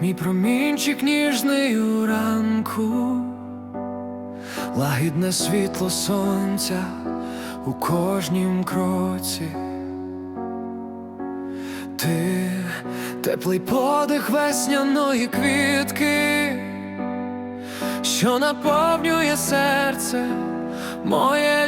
мій промінчик ніжний у ранку, лагідне світло сонця у кожнім кроці. Ти теплий подих весняної квітки, що наповнює серце моє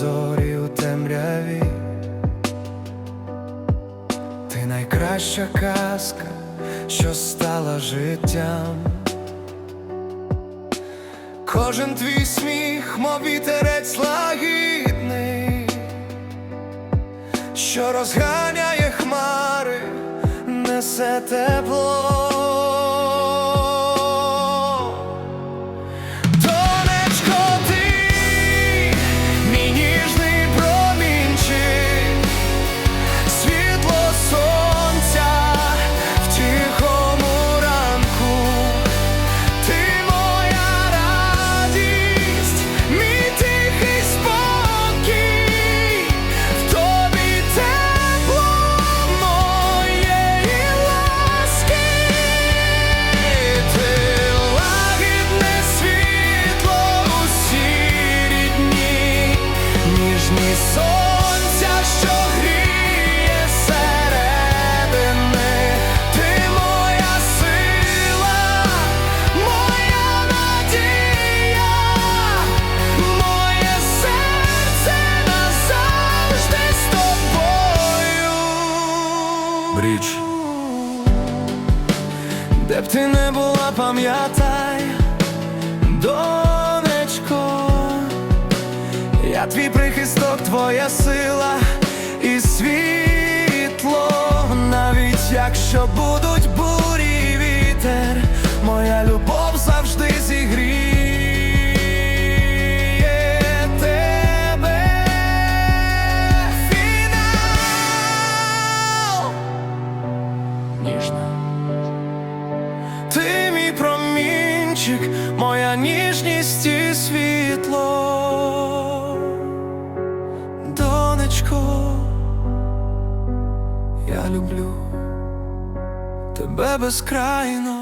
зорі у темряві. Ти найкраща казка, що стала життям. Кожен твій сміх, мов вітерець лагідний, що розганяє хмари, несе тепло. Ніжні сонця, що гріє середини, ти моя сила, моя надія, моє серце назавжди з тобою. Бріч. Де б ти не була, пам'ятай, донечко, я твій твоя сила і світло, навіть якщо будуть бурі і вітер, моя любов завжди зігріє тебе. Фінал ніжна. Ти мій промінчик, моя ніжність і світло, донечко, я люблю тебе безкрайно.